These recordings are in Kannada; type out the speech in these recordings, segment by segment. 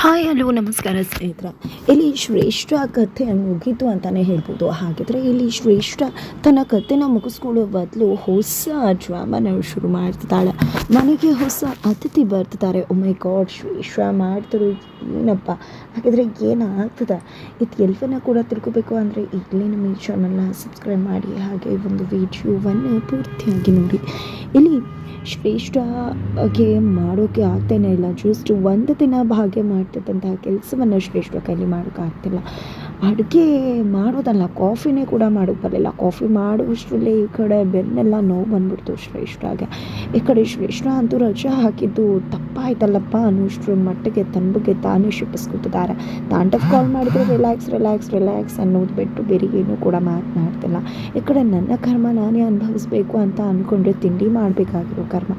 ಹಾಯ್, ಹಲೋ, ನಮಸ್ಕಾರ ಸ್ನೇಹಿತರ. ಇಲ್ಲಿ ಶ್ರೇಷ್ಠ ಕಥೆ ಮುಗೀತು ಅಂತಲೇ ಹೇಳ್ಬೋದು. ಹಾಗಿದ್ರೆ ಇಲ್ಲಿ ಶ್ರೇಷ್ಠ ತನ್ನ ಕಥೆನ ಮುಗಿಸ್ಕೊಳ್ಳೋ ಬದಲು ಹೊಸ ಡ್ರಾಮಾನ ಶುರು ಮಾಡ್ತಿದ್ದಾಳೆ. ಮನೆಗೆ ಹೊಸ ಅತಿಥಿ ಬರ್ತಿದ್ದಾರೆ. ಒಮ್ಮೆ ಗಾಡ್ ಶ್ರೇಷ್ಠ ಮಾಡ್ತಿರೋ ಏನಪ್ಪ? ಹಾಗಿದ್ರೆ ಏನಾಗ್ತದೆ? ಇದು ಎಲ್ಲವನ್ನ ಕೂಡ ತಿಳ್ಕೊಬೇಕು ಅಂದರೆ ಈಗಲೇ ನಮ್ಮ ಈ ಚಾನಲ್ನ ಸಬ್ಸ್ಕ್ರೈಬ್ ಮಾಡಿ, ಹಾಗೆ ಒಂದು ವಿಡಿಯೋವನ್ನು ಪೂರ್ತಿಯಾಗಿ ನೋಡಿ. ಇಲ್ಲಿ ಶ್ರೇಷ್ಠಗೆ ಮಾಡೋಕ್ಕೆ ಆಗ್ತಾನೆ ಇಲ್ಲ. ಜಸ್ಟ್ ಒಂದು ದಿನ ಭಾಗ್ಯ ಮಾಡ್ತಿದ್ದಂತಹ ಕೆಲಸವನ್ನು ಶ್ರೇಷ್ಠ ಕೈಲಿ ಮಾಡೋಕ್ಕಾಗ್ತಿಲ್ಲ ಅಡುಗೆ ಮಾಡೋದಲ್ಲ, ಕಾಫಿನೇ ಕೂಡ ಮಾಡೋಕ್ಕೆ ಬರಲಿಲ್ಲ. ಕಾಫಿ ಮಾಡುವಷ್ಟರಲ್ಲೇ ಈ ಕಡೆ ಬೆನ್ನೆಲ್ಲ ನೋವು ಬಂದ್ಬಿಡ್ತು ಶ್ರೇಷ್ಠಗೆ ಈ ಕಡೆ ಶ್ರೇಷ್ಠ ಅಂತೂ ರಜೆ ಹಾಕಿದ್ದು ತಪ್ಪಾಯ್ತಲ್ಲಪ್ಪ ಅನ್ನೋಷ್ಟ್ರ ಮಟ್ಟಿಗೆ ತನ್ನ ಬಗ್ಗೆ ತಾನೇ ಶಿಪ್ಪಿಸ್ಕೊತಿದ್ದಾರೆ. ತಾಂಡಕ್ಕೆ ಕಾಲ್ ಮಾಡಿದ್ರೆ ರಿಲ್ಯಾಕ್ಸ್ ರಿಲ್ಯಾಕ್ಸ್ ರಿಲ್ಯಾಕ್ಸ್ ಅನ್ನೋದು ಬಿಟ್ಟು ಬೇರೆ ಏನೂ ಕೂಡ ಮಾತನಾಡ್ತಿಲ್ಲ. ಈ ಕಡೆ ನನ್ನ ಕರ್ಮ ನಾನೇ ಅನುಭವಿಸ್ಬೇಕು ಅಂತ ಅಂದ್ಕೊಂಡ್ರೆ ತಿಂಡಿ ಮಾಡಬೇಕಾಗಿರೋ ಕರ್ಮ.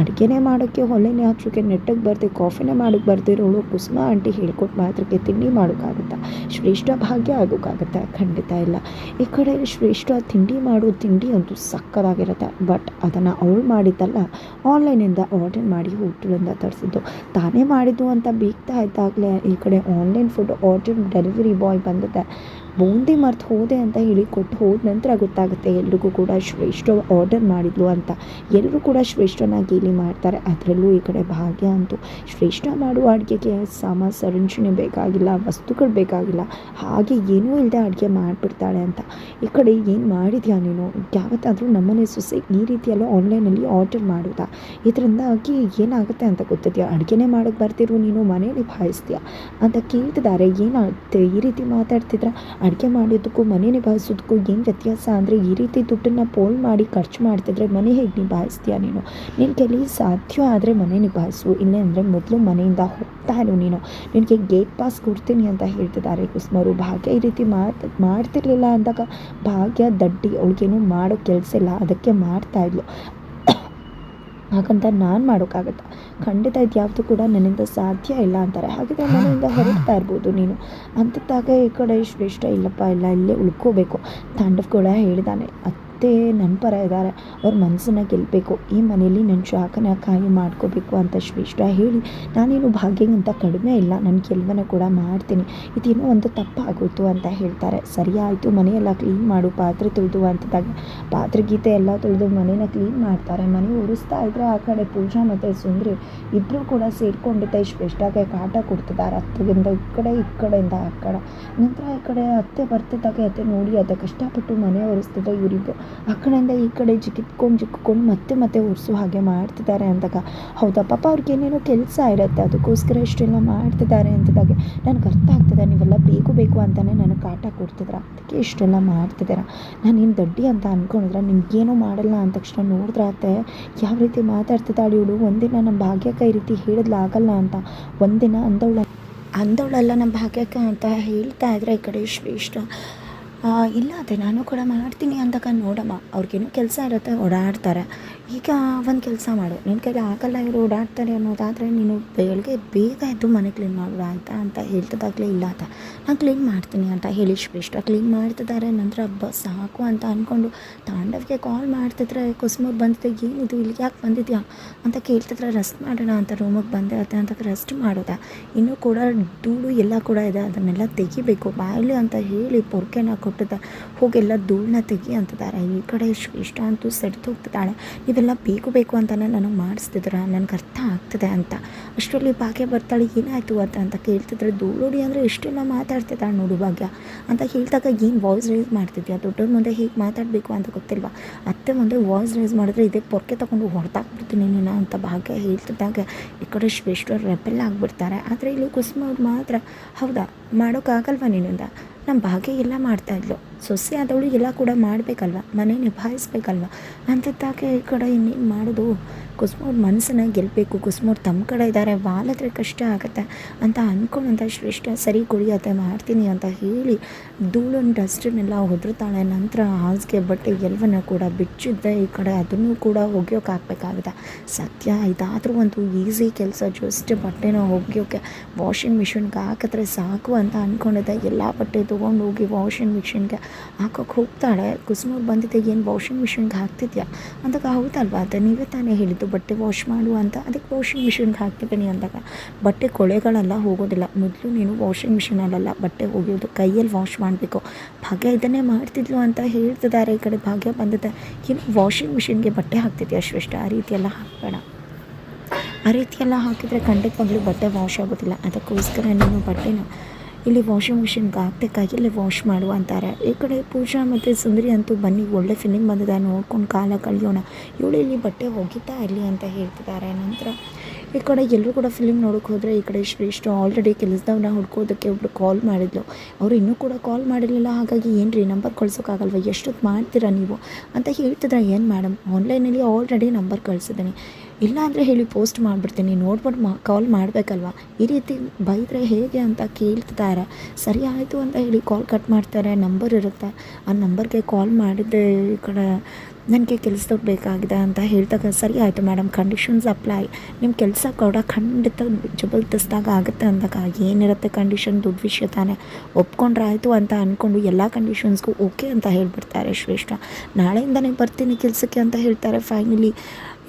ಅಡುಗೆನೇ ಮಾಡೋಕ್ಕೆ, ಹೊಲೆನೇ ಹಾಕ್ಸೋಕ್ಕೆ, ನೆಟ್ಟಗೆ ಬರ್ತೀವಿ ಕಾಫಿನೇ ಮಾಡೋಕ್ಕೆ ಬರ್ತಿರೋಳು ಕುಸುಮ ಆಂಟಿ ಹೇಳ್ಕೊಟ್ಟು ಮಾತ್ರಕ್ಕೆ ತಿಂಡಿ ಮಾಡೋಕ್ಕಾಗುತ್ತಾ? ಶ್ರೇಷ್ಠ ಭಾಗ್ಯ ಆಗೋಕ್ಕಾಗುತ್ತಾ? ಖಂಡಿತ ಇಲ್ಲ. ಈ ಕಡೆ ಶ್ರೇಷ್ಠ ತಿಂಡಿ ಮಾಡೋ ತಿಂಡಿ ಅಂತೂ ಸಕ್ಕದಾಗಿರುತ್ತೆ. ಬಟ್ ಅದನ್ನು ಅವಳು ಮಾಡಿದ್ದಲ್ಲ, ಆನ್ಲೈನಿಂದ ಆರ್ಡರ್ ಮಾಡಿ ಹೋಟೆಲಿಂದ ತರಿಸಿದ್ದು. ತಾನೇ ಮಾಡಿದ್ದು ಅಂತ ಬೀಗ್ತಾ ಇದ್ದಾಗಲೇ ಈ ಕಡೆ online food order delivery boy ಬಂದಿದ್ದೆ. ಬೂಂದಿ ಮರ್ತು ಹೋದೆ ಅಂತ ಹೇಳಿ ಕೊಟ್ಟು ಹೋದ ನಂತರ ಗೊತ್ತಾಗುತ್ತೆ ಎಲ್ರಿಗೂ ಕೂಡ ಶ್ರೇಷ್ಠ ಆರ್ಡರ್ ಮಾಡಿದ್ಲು ಅಂತ. ಎಲ್ಲರೂ ಕೂಡ ಶ್ರೇಷ್ಠನ ಇಲ್ಲಿ ಮಾಡ್ತಾರೆ. ಅದರಲ್ಲೂ ಈ ಕಡೆ ಭಾಗ್ಯ ಅಂತೂ. ಶ್ರೇಷ್ಠ ಮಾಡುವ ಅಡುಗೆಗೆ ಸಾಮ ಸರಂಜನೆ ಬೇಕಾಗಿಲ್ಲ, ವಸ್ತುಗಳು ಬೇಕಾಗಿಲ್ಲ. ಹಾಗೆ ಏನೂ ಇಲ್ಲದೆ ಅಡುಗೆ ಮಾಡಿಬಿಡ್ತಾಳೆ ಅಂತ. ಈ ಕಡೆ ಏನು ಮಾಡಿದ್ಯಾ ನೀನು? ಯಾವತ್ತಾದರೂ ನಮ್ಮನೆ ಸೊಸೆ ಈ ರೀತಿಯೆಲ್ಲ ಆನ್ಲೈನಲ್ಲಿ ಆರ್ಡರ್ ಮಾಡೋದಾ? ಇದರಿಂದಾಗಿ ಏನಾಗುತ್ತೆ ಅಂತ ಗೊತ್ತಿದೆಯಾ? ಅಡುಗೆನೇ ಮಾಡೋಕ್ಕೆ ಬರ್ತಿರೋ ನೀನು? ಮನೇಲಿ ಭಾಯಿಸ್ತೀಯಾ? ಅಂತ ಕೇಳ್ತಿದ್ದಾರೆ ಏನಾಗುತ್ತೆ? ಈ ರೀತಿ ಮಾತಾಡ್ತಿದ್ರ? ಅಡುಗೆ ಮಾಡೋದಕ್ಕೂ ಮನೆ ನಿಭಾಯಿಸೋದಕ್ಕೂ ಏನು ವ್ಯತ್ಯಾಸ ಅಂದರೆ, ಈ ರೀತಿ ದುಡ್ಡನ್ನು ಪೋಲ್ ಮಾಡಿ ಖರ್ಚು ಮಾಡ್ತಿದ್ರೆ ಮನೆ ಹೇಗೆ ನಿಭಾಯಿಸ್ತೀಯ ನೀನು? ನಿನ್ನ ಕೈಲಿ ಸಾಧ್ಯ ಆದರೆ ಮನೆ ನಿಭಾಯಿಸು, ಇಲ್ಲ ಅಂದರೆ ಮೊದಲು ಮನೆಯಿಂದ ಹೋಗ್ತಾ ಇರು ನೀನು. ನಿನಗೆ ಗೇಟ್ ಪಾಸ್ ಕೊಡ್ತೀನಿ ಅಂತ ಹೇಳ್ತಿದ್ದಾರೆ ಕುಸ್ಮರು. ಭಾಗ್ಯ ಈ ರೀತಿ ಮಾತು ಮಾಡ್ತಿರ್ಲಿಲ್ಲ ಅಂದಾಗ ಭಾಗ್ಯ ದಡ್ಡಿ ಅವಳಿಗೇನು ಮಾಡೋ ಕೆಲಸ ಇಲ್ಲ. ಅದಕ್ಕೆ ಮಾಡ್ತಾ ಇದ್ಲು. ಹಾಗಂತ ನಾನು ಮಾಡೋಕ್ಕಾಗತ್ತ? ಖಂಡಿತ ಇದು ಯಾವುದು ಕೂಡ ನನ್ನಿಂದ ಸಾಧ್ಯ ಇಲ್ಲ ಅಂತಾರೆ. ಹಾಗಿದ್ರೆ ನನ್ನಿಂದ ಹೊರಡ್ತಾ ಇರ್ಬೋದು ನೀನು. ಅಂಥದ್ದಾಗ ಈ ಕಡೆ ಶ್ರೇಷ್ಠ ಇಲ್ಲಪ್ಪ ಇಲ್ಲ ಇಲ್ಲೇ ಉಳ್ಕೋಬೇಕು. ತಾಂಡವ್ ಕೂಡ ಹೇಳಿದಾನೆ ಅತ್ತೆ ನನ್ನ ಪರ ಇದ್ದಾರೆ. ಅವ್ರ ಮನಸ್ಸನ್ನು ಗೆಲ್ಲಬೇಕು ಈ ಮನೆಯಲ್ಲಿ ನನ್ನ ಶಾಖನ ಕಾಯಿ ಮಾಡ್ಕೋಬೇಕು ಅಂತ ಶ್ರೇಷ್ಠ ಹೇಳಿ, ನಾನೇನು ಭಾಗ್ಯಗಿಂತ ಕಡಿಮೆ ಇಲ್ಲ. ನನ್ನ ಕೆಲವನ್ನ ಕೂಡ ಮಾಡ್ತೀನಿ. ಇದೇನೋ ಒಂದು ತಪ್ಪಾಗೋಯ್ತು ಅಂತ ಹೇಳ್ತಾರೆ. ಸರಿ ಆಯಿತು ಮನೆಯೆಲ್ಲ ಕ್ಲೀನ್ ಮಾಡು. ಪಾತ್ರೆ ತೊಳೆದು ಅಂತದಾಗ ಪಾತ್ರೆ, ಗೀತೆ ಎಲ್ಲ ತೊಳೆದು ಮನೇನ ಕ್ಲೀನ್ ಮಾಡ್ತಾರೆ. ಮನೆ ಉರಿಸ್ತಾ ಇದ್ರೆ ಆ ಕಡೆ ಪೂಜಾ ಮತ್ತು ಸುಂದ್ರಿ ಇಬ್ಬರು ಕೂಡ ಸೇರ್ಕೊಂಡಿದ್ದೆ. ಶ್ರೇಷ್ಠಾಗೆ ಕಾಟ ಕೊಡ್ತಿದ್ದಾರೆ. ಅತ್ತೆಗಿಂದ ಈ ಕಡೆ, ಈ ಕಡೆಯಿಂದ ಆ ಕಡೆ. ನಂತರ ಈ ಕಡೆ ಅತ್ತೆ ಬರ್ತಿದ್ದಾಗ ಅತ್ತೆ ನೋಡಿ, ಅತ್ತೆ ಕಷ್ಟಪಟ್ಟು ಮನೆ ಒರೆಸ್ತಿದ್ರೆ ಇವರಿಬ್ಬರು ಆ ಕಡೆಯಿಂದ ಈ ಕಡೆ ಜಿಕ್ಕಿಟ್ಕೊಂಡು ಜಿಕ್ಕೊಂಡು ಮತ್ತೆ ಮತ್ತೆ ಒರೆಸೋ ಹಾಗೆ ಮಾಡ್ತಿದ್ದಾರೆ ಅಂದಾಗ, ಹೌದಾ ಪಾಪ ಅವ್ರಿಗೆ ಏನೇನೋ ಕೆಲಸ ಇರುತ್ತೆ, ಅದಕ್ಕೋಸ್ಕರ ಇಷ್ಟೆಲ್ಲ ಮಾಡ್ತಿದ್ದಾರೆ ಅಂತಿದ್ದಾಗೆ. ನನಗೆ ಅರ್ಥ ಆಗ್ತದೆ, ನೀವೆಲ್ಲ ಬೇಕು ಬೇಕು ಅಂತಲೇ ನನಗೆ ಕಾಟ ಕೊಡ್ತಿದ್ರ ಅದಕ್ಕೆ ಇಷ್ಟೆಲ್ಲ ಮಾಡ್ತಿದ್ದೀರ? ನಾನು ಏನು ದಡ್ಡಿ ಅಂತ ಅಂದ್ಕೊಂಡಿದ್ರೆ ನಿಮ್ಗೇನೂ ಮಾಡಲ್ಲ ಅಂದ ತಕ್ಷಣ ನೋಡಿದ್ರಾತೆ ಯಾವ ರೀತಿ ಮಾತಾಡ್ತಿದ್ದಾಳೆ ಇವಳು? ಒಂದಿನ ನಮ್ಮ ಭಾಗ್ಯಕ್ಕೆ ಈ ರೀತಿ ಹೇಳಿದ್ಲು ಆಗಲ್ಲ ಅಂತ. ಒಂದಿನ ಅಂದವಳ ಅಂದವಳಲ್ಲ ನಮ್ಮ ಭಾಗ್ಯಕ್ಕೆ ಅಂತ ಹೇಳ್ತಾ ಇದ್ರೆ ಈ ಕಡೆ ಶ್ರೇಷ್ಠ. ಇಲ್ಲ, ಅದೇ ನಾನು ಕೂಡ ಮಾಡ್ತೀನಿ ಅಂತಕ ನೋಡಮ್ಮ. ಅವ್ರಿಗೇನು ಕೆಲಸ ಇರುತ್ತೆ, ಓಡಾಡ್ತಾರೆ. ಈಗ ಒಂದು ಕೆಲಸ ಮಾಡು. ನಿನ್ನ ಕೈಲಿ ಆಗಲ್ಲ ಇವರು ಓಡಾಡ್ತಾರೆ ಅನ್ನೋದಾದರೆ ನೀನು ಬೆಳಗ್ಗೆ ಬೇಗ ಎದ್ದು ಮನೆ ಕ್ಲೀನ್ ಮಾಡು, ಆಯಿತಾ ಅಂತ ಹೇಳ್ತದಾಗಲೇ ಇಲ್ಲ ಅಂತ. ನಾನು ಕ್ಲೀನ್ ಮಾಡ್ತೀನಿ ಅಂತ ಹೇಳಿ ಶ್ರೇಷ್ಠ ಕ್ಲೀನ್ ಮಾಡ್ತಿದ್ದಾರೆ ನಂತರ ಹಬ್ಬ ಸಾಕು ಅಂತ ಅಂದ್ಕೊಂಡು ತಾಂಡವ್ಗೆ ಕಾಲ್ ಮಾಡ್ತಿದ್ರೆ ಕುಸುಮೂರು ಬಂದಿದೆ. ಏನಿದು ಇಲ್ಲಿಗೆ ಯಾಕೆ ಬಂದಿದ್ಯಾ? ಅಂತ ಕೇಳ್ತಿದ್ರೆ ರೆಸ್ಟ್ ಮಾಡೋಣ ಅಂತ ರೂಮಿಗೆ ಬಂದೆ ಅತ್ತೆ ಅಂತ ರೆಸ್ಟ್ ಮಾಡೋದ. ಇನ್ನೂ ಕೂಡ ಧೂಳು ಎಲ್ಲ ಕೂಡ ಇದೆ. ಅದನ್ನೆಲ್ಲ ತೆಗಿಬೇಕು, ಬಾಯಲಿ ಅಂತ ಹೇಳಿ ಪೊರ್ಕೆನ ಕೊಟ್ಟಿದ್ದ ಹೋಗೆಲ್ಲ ಧೂಳನ್ನ ತೆಗಿ ಅಂತಿದ್ದಾರೆ ಈ ಕಡೆ ಇಷ್ಟ ಅಂತೂ ಸೆಡ್ತು ಹೋಗ್ತಿದ್ದಾಳೆ. ನೀವೆಲ್ಲ ಬೇಕು ಬೇಕು ಅಂತಲೇ ನನಗೆ ಮಾಡಿಸ್ತಿದ್ರ? ನನಗೆ ಅರ್ಥ ಆಗ್ತದೆ ಅಂತ. ಅಷ್ಟರಲ್ಲಿ ಭಾಗ್ಯ ಬರ್ತಾಳೆ. ಏನಾಯಿತು ಅಂತ ಅಂತ ಕೇಳ್ತಿದ್ರೆ ಧೂಳೋಡಿ ಅಂದರೆ ಎಷ್ಟೆಲ್ಲ ಮಾತಾಡ್ತಿದ್ದಾಳೆ ನೋಡು ಭಾಗ್ಯ ಅಂತ ಹೇಳಿದಾಗ, ಏನು ವಾಯ್ಸ್ ರೈಸ್ ಮಾಡ್ತಿದ್ಯಾ? ದೊಡ್ಡವ್ರ ಮುಂದೆ ಹೇಗೆ ಮಾತಾಡಬೇಕು ಅಂತ ಗೊತ್ತಿಲ್ವಾ? ಅತ್ತೆ ಮುಂದೆ ವಾಯ್ಸ್ ರೈಸ್ ಮಾಡಿದ್ರೆ ಇದೇ ಪೊರ್ಕೆ ತೊಗೊಂಡು ಹೊಡೆದಾಕ್ಬಿಡ್ತೀನಿ ನೀನು ಅಂತ ಭಾಗ್ಯ ಹೇಳ್ತಿದ್ದಾಗ, ಈ ಕಡೆ ಶ್ರೇಷ್ಠ ರೆಪೆಲ್ ಆಗಿಬಿಡ್ತಾರೆ. ಆದರೆ ಇಲ್ಲಿ ಕುಸುಮ ಅವ್ರು ಮಾತ್ರ, ಹೌದಾ? ಮಾಡೋಕ್ಕಾಗಲ್ವಾ ನಿನ್ನಿಂದ? ನಮ್ಮ ಭಾಗ್ಯ ಎಲ್ಲ ಮಾಡ್ತಾಯಿದ್ಲು ಸೊಸೆ ಆದವಳು ಎಲ್ಲ ಕೂಡ ಮಾಡಬೇಕಲ್ವ? ಮನೆ ನಿಭಾಯಿಸ್ಬೇಕಲ್ವ? ಅಂತಿದ್ದಾಗೆ ಈ ಕಡೆ ಇನ್ನೇನು ಮಾಡೋದು? ಕುಸುಮವ್ರ ಮನಸ್ಸನ್ನ ಗೆಲ್ಲಬೇಕು ತಮ್ಮ ಕಡೆ ಇದ್ದಾರೆ ಬಾಲದ್ರೆ ಕಷ್ಟ ಆಗುತ್ತೆ ಅಂತ ಅಂದ್ಕೊಂಡಂಥ ಶ್ರೇಷ್ಠ, ಸರಿ ಕುಡಿಯತ್ತೆ ಮಾಡ್ತೀನಿ ಅಂತ ಹೇಳಿ ಧೂಳನ್ನು ಡಸ್ಟನ್ನೆಲ್ಲ ಹೊದ್ರತಾಳೆ ನಂತರ ಹಾಸಿಗೆ ಬಟ್ಟೆ ಎಲ್ಲವನ್ನ ಕೂಡ ಬಿಚ್ಚಿದ್ದೆ. ಈ ಕಡೆ ಅದನ್ನು ಕೂಡ ಒಗೆಯೋಕೆ ಹಾಕ್ಬೇಕಾಗುತ್ತೆ ಸತ್ಯ ಇದಾದರೂ ಒಂದು ಈಸಿ ಕೆಲಸ, ಜಸ್ಟ್ ಬಟ್ಟೆನ ಒಗೆಯೋಕೆ ವಾಷಿಂಗ್ ಮಿಷಿನ್ಗೆ ಹಾಕಿದ್ರೆ ಸಾಕು ಅಂತ ಅಂದ್ಕೊಂಡಿದ್ದೆ ಎಲ್ಲ ಬಟ್ಟೆ ತೊಗೊಂಡು ಹೋಗಿ ವಾಷಿಂಗ್ ಮಿಷಿನ್ಗೆ ಹಾಕೋಕೆ ಹೋಗ್ತಾಳೆ. ಕುಸುಮವ್ರು ಬಂದಿದ್ದೆ, ಏನು ವಾಷಿಂಗ್ ಮಿಷಿನ್ಗೆ ಹಾಕ್ತಿದ್ಯಾ? ಅಂದಾಗ, ಹೌದಲ್ವಾ ಅಂತ ನೀವೇ ತಾನೇ ಹೇಳಿದ್ದು. ಬಟ್ಟೆ ವಾಶ್ ಮಾಡು ಅಂತ. ಅದಕ್ಕೆ ವಾಷಿಂಗ್ ಮಿಷಿನ್ಗೆ ಹಾಕ್ತಿದ್ದೀನಿ ಅಂದಾಗ, ಬಟ್ಟೆ ಕೊಳೆಗಳೆಲ್ಲ ಹೋಗೋದಿಲ್ಲ. ಮೊದಲು ನೀನು ವಾಷಿಂಗ್ ಮಿಷಿನಲ್ಲೆಲ್ಲ ಬಟ್ಟೆ ಒಗೆಯೋದು, ಕೈಯಲ್ಲಿ ವಾಶ್ ಮಾಡಬೇಕು. ಭಾಗ್ಯ ಇದನ್ನೇ ಮಾಡ್ತಿದ್ಲು ಅಂತ ಹೇಳ್ತಿದ್ದಾರೆ ಈ ಕಡೆ. ಭಾಗ್ಯ ಬಂದಿದೆ. ಏನು ವಾಷಿಂಗ್ ಮಿಷಿನ್ಗೆ ಬಟ್ಟೆ ಹಾಕ್ತಿದ್ಯಾ ಶ್ರೇಷ್ಠ? ಆ ರೀತಿಯೆಲ್ಲ ಹಾಕ್ಬೇಡ. ಆ ರೀತಿಯೆಲ್ಲ ಹಾಕಿದರೆ ಖಂಡಿತವಾಗ್ಲೂ ಬಟ್ಟೆ ವಾಶ್ ಆಗೋದಿಲ್ಲ. ಅದಕ್ಕೋಸ್ಕರ ನೀನು ಬಟ್ಟೆನ ಇಲ್ಲಿ ವಾಷಿಂಗ್ ಮಿಷಿನ್ಗೆ ಹಾಕ್ತಕ್ಕಾಗಿ ಇಲ್ಲಿ ವಾಶ್ ಮಾಡು ಅಂತಾರೆ. ಈ ಕಡೆ ಪೂಜಾ ಮತ್ತು ಸುಂದರಿ ಅಂತೂ ಬನ್ನಿ, ಒಳ್ಳೆ ಫಿಲಿಮ್ ಬಂದಿದೆ ನೋಡ್ಕೊಂಡು ಕಾಲ ಕಳೆಯೋಣ. ಇವಳು ಇಲ್ಲಿ ಬಟ್ಟೆ ಹೋಗಿತಾ ಇರಲಿ ಅಂತ ಹೇಳ್ತಿದ್ದಾರೆ. ನಂತರ ಈ ಕಡೆ ಎಲ್ಲರೂ ಕೂಡ ಫಿಲಿಮ್ ನೋಡೋಕೆ ಹೋದರೆ ಈ ಕಡೆ ಶ್ರೇಷ್ಠ ಆಲ್ರೆಡಿ ಕೆಲಸದವ್ರನ್ನ ಹುಡ್ಕೋದಕ್ಕೆ ಒಬ್ರು ಕಾಲ್ ಮಾಡಿದ್ಲು. ಅವರು ಇನ್ನೂ ಕೂಡ ಕಾಲ್ ಮಾಡಿರಲಿಲ್ಲ, ಹಾಗಾಗಿ ಏನು ರೀ ನಂಬರ್ ಕಳ್ಸೋಕ್ಕಾಗಲ್ವ ಎಷ್ಟೊತ್ತು ಮಾಡ್ತೀರಾ ನೀವು? ಅಂತ ಹೇಳ್ತಿದ್ರೆ, ಏನು ಮೇಡಮ್ ಆನ್ಲೈನಲ್ಲಿ ಆಲ್ರೆಡಿ ನಂಬರ್ ಕಳಿಸಿದ್ದೀನಿ. ಇಲ್ಲ ಅಂದರೆ ಹೇಳಿ ಪೋಸ್ಟ್ ಮಾಡಿಬಿಡ್ತೀನಿ. ನೋಡ್ಬಿಟ್ಟು ಮಾ ಕಾಲ್ ಮಾಡಬೇಕಲ್ವ? ಈ ರೀತಿ ಬೈದರೆ ಹೇಗೆ ಅಂತ ಕೇಳ್ತಿದ್ದಾರೆ ಸರಿ ಆಯಿತು ಅಂತ ಹೇಳಿ ಕಾಲ್ ಕಟ್ ಮಾಡ್ತಾರೆ. ನಂಬರ್ ಇರುತ್ತೆ. ಆ ನಂಬರ್ಗೆ ಕಾಲ್ ಮಾಡಿದ್ದೆ ಈ ಕಡೆ ನನಗೆ ಕೆಲಸದವ್ರು ಬೇಕಾಗಿದೆ ಅಂತ ಹೇಳಿದಾಗ, ಸರಿ ಆಯಿತು ಮೇಡಮ್ ಕಂಡೀಷನ್ಸ್ ಅಪ್ಲೈ ನಿಮ್ಮ ಕೆಲಸ ಕೂಡ ಖಂಡಿತ ಜಬರ್ದಸ್ತಾಗ ಆಗುತ್ತೆ ಅಂದಾಗ ಏನಿರುತ್ತೆ ಕಂಡೀಷನ್ ದುಡ್ಡು ವಿಷಯ ತಾನೇ. ಒಪ್ಕೊಂಡ್ರೆ ಆಯಿತು ಅಂತ ಅಂದ್ಕೊಂಡು ಎಲ್ಲ ಕಂಡೀಷನ್ಸ್ಗೂ ಓಕೆ ಅಂತ ಹೇಳಿಬಿಡ್ತಾರೆ ಶ್ರೇಷ್ಠ. ನಾಳೆಯಿಂದನೇ ಬರ್ತೀನಿ ಕೆಲಸಕ್ಕೆ ಅಂತ ಹೇಳ್ತಾರೆ ಫೈನಲಿ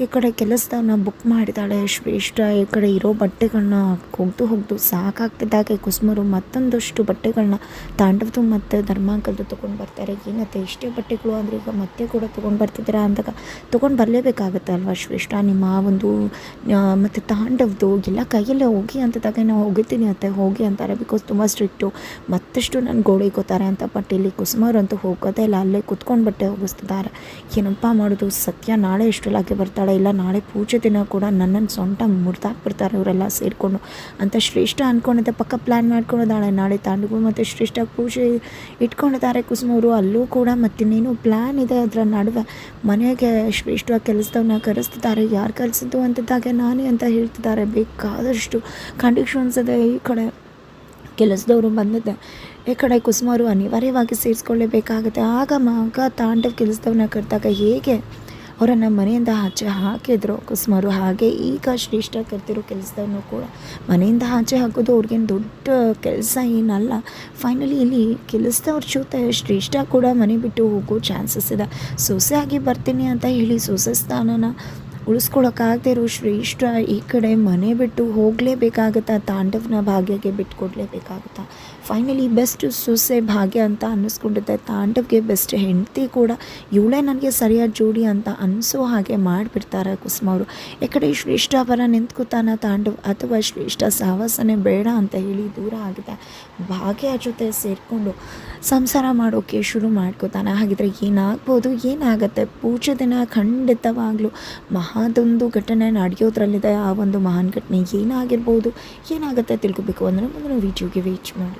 ಈ ಕಡೆ ಕೆಲಸದವನ್ನ ಬುಕ್ ಮಾಡಿದ್ದಾಳೆ ಶ್ರೇಷ್ಠ ಈ ಕಡೆ ಇರೋ ಬಟ್ಟೆಗಳನ್ನ ಕೊಗ್ದು ಹೋಗ್ದು ಸಾಕಾಗ್ತಿದ್ದಾಗೆ ಕುಸುಮರು. ಮತ್ತೊಂದಷ್ಟು ಬಟ್ಟೆಗಳನ್ನ ತಾಂಡವದು ಮತ್ತು ಧರ್ಮಾಂಕದ್ದು ತೊಗೊಂಡು ಬರ್ತಾರೆ. ಏನತ್ತೆ, ಇಷ್ಟೇ ಬಟ್ಟೆಗಳು ಅಂದರೆ ಈಗ ಮತ್ತೆ ಕೂಡ ತೊಗೊಂಡು ಬರ್ತಿದ್ದೀರಾ ಅಂದಾಗ ತೊಗೊಂಡು ಬರಲೇಬೇಕಾಗತ್ತೆ ಅಲ್ವಾ ಶ್ರೇಷ್ಠ ನಿಮ್ಮ ಆ ಒಂದು ಮತ್ತು ತಾಂಡವದು ಎಲ್ಲ ಕೈಯಲ್ಲೇ ಹೋಗಿ ಅಂತದಾಗ ನಾವು ಹೋಗಿರ್ತೀನಿ ಅತ್ತೆ. ಹೋಗಿ ಅಂತಾರೆ ಬಿಕಾಸ್ ತುಂಬ ಸ್ಟ್ರಿಕ್ಟು ಮತ್ತಷ್ಟು ನನ್ನ ಗೋಳಿ ಗೊತ್ತಾರೆ ಅಂತ ಬಟ್ ಇಲ್ಲಿ ಕುಸುಮರಂತೂ ಹೋಗೋದೇ ಇಲ್ಲ. ಅಲ್ಲೇ ಕುತ್ಕೊಂಡು ಬಟ್ಟೆ ಹೋಗಿಸ್ತಿದ್ದಾರೆ ಏನಪ್ಪ ಮಾಡೋದು? ಸತ್ಯ ನಾಳೆ ಇಷ್ಟೊಳಗೆ ಬರ್ತಾಳೆ. ಇಲ್ಲ, ನಾಳೆ ಪೂಜೆ ದಿನ ಕೂಡ ನನ್ನನ್ನು ಸೊಂಟ ಮುರಿದಾಕ್ಬಿಡ್ತಾರೆ ಇವರೆಲ್ಲ ಸೇರಿಕೊಂಡು. ಅಂತ ಶ್ರೇಷ್ಠ ಅಂದ್ಕೊಂಡಿದ್ದೆ ಪಕ್ಕ ಪ್ಲ್ಯಾನ್ ಮಾಡ್ಕೊಂಡಿದ್ದಾಳೆ. ನಾಳೆ ತಾಂಡವು ಮತ್ತು ಶ್ರೇಷ್ಠ ಪೂಜೆ ಇಟ್ಕೊಂಡಿದ್ದಾರೆ ಕುಸುಮವರು ಅಲ್ಲೂ ಕೂಡ ಮತ್ತಿನ್ನೇನು ಪ್ಲ್ಯಾನ್ ಇದೆ ಅದರ ನಡುವೆ. ಮನೆಗೆ ಶ್ರೇಷ್ಠ ಕೆಲಸದವ್ರನ್ನ ಕರೆಸ್ತಿದ್ದಾರೆ. ಯಾರು ಕರೆಸಿದ್ದು ಅಂತಿದ್ದಾಗ ನಾನೇ ಅಂತ ಹೇಳ್ತಿದ್ದಾರೆ. ಬೇಕಾದಷ್ಟು ಕಂಡೀಷನ್ಸ್ ಇದೆ ಈ ಕಡೆ. ಕೆಲಸದವರು ಬಂದಿದ್ದೆ. ಈ ಕಡೆ ಕುಸುಮರು ಅನಿವಾರ್ಯವಾಗಿ ಸೇರಿಸ್ಕೊಳ್ಳೇಬೇಕಾಗುತ್ತೆ. ಆಗ ಮಗ ತಾಂಡವ್ ಕೆಲಸದವ್ರನ್ನ ಕರೆದಾಗ ಹೇಗೆ ಅವರನ್ನು ಮನೆಯಿಂದ ಆಚೆ ಹಾಕಿದ್ರು. ಕುಸುಮರು ಹಾಗೆ ಈಗ ಶ್ರೇಷ್ಠ ಕರ್ತಿರೋ ಕೆಲಸದವ್ರು ಕೂಡ ಮನೆಯಿಂದ ಆಚೆ ಹಾಕೋದು ಅವ್ರಿಗೇನು ದೊಡ್ಡ ಕೆಲಸ ಏನಲ್ಲ. ಫೈನಲಿ ಇಲ್ಲಿ ಕೆಲಸದವ್ರ ಜೊತೆ ಶ್ರೇಷ್ಠ ಕೂಡ ಮನೆ ಬಿಟ್ಟು ಹೋಗೋ ಚಾನ್ಸಸ್ ಇದೆ. ಸೊಸೆ ಆಗಿ ಬರ್ತೀನಿ ಅಂತ ಹೇಳಿ ಸೊಸೆ ಸ್ಥಾನನ ಉಳಿಸ್ಕೊಳಕ್ಕಾಗದೇ ಇರೋ ಶ್ರೇಷ್ಠ ಈ ಕಡೆ ಮನೆ ಬಿಟ್ಟು ಹೋಗಲೇಬೇಕಾಗತ್ತಾ? ತಾಂಡವನ ಭಾಗ್ಯಗೆ ಬಿಟ್ಕೊಡ್ಲೇಬೇಕಾಗುತ್ತಾ? ಫೈನಲಿ ಬೆಸ್ಟ್ ಸೊಸೆ ಭಾಗ್ಯ ಅಂತ ಅನ್ನಿಸ್ಕೊಂಡಿದ್ದೆ ತಾಂಡವ್ಗೆ ಬೆಸ್ಟ್ ಹೆಂಡತಿ ಕೂಡ ಇವಳೇ ನನಗೆ ಸರಿಯಾದ ಜೋಡಿ ಅಂತ ಅನಿಸೋ ಹಾಗೆ ಮಾಡಿಬಿಡ್ತಾರೆ ಕುಸುಮ ಅವರು. ಈ ಕಡೆ ಶ್ರೇಷ್ಠ ಬರ ನಿಂತ್ಕೊತಾನ ತಾಂಡವ್? ಅಥವಾ ಶ್ರೇಷ್ಠ ಸಹವಾಸನೆ ಬೇಡ ಅಂತ ಹೇಳಿ ದೂರ ಆಗಿದೆ. ಭಾಗ್ಯ ಜೊತೆ ಸೇರಿಕೊಂಡು ಸಂಸಾರ ಮಾಡೋಕ್ಕೆ ಶುರು ಮಾಡ್ಕೋತಾನೆ. ಹಾಗಿದ್ರೆ ಏನಾಗ್ಬೋದು? ಏನಾಗುತ್ತೆ? ಪೂಜೆ ದಿನ ಖಂಡಿತವಾಗ್ಲೂ ಮಹಾದೊಂದು ಘಟನೆ ನಡೆಯೋದ್ರಲ್ಲಿದೆ. ಆ ಒಂದು ಮಹಾನ್ ಘಟನೆ ಏನಾಗಿರ್ಬೋದು, ಏನಾಗುತ್ತೆ ತಿಳ್ಕೊಬೇಕು ಅಂದರೆ ಮುಂದಿನ ವೀಡಿಯೋಗೆ ವೇಚ್ ಮಾಡಿ.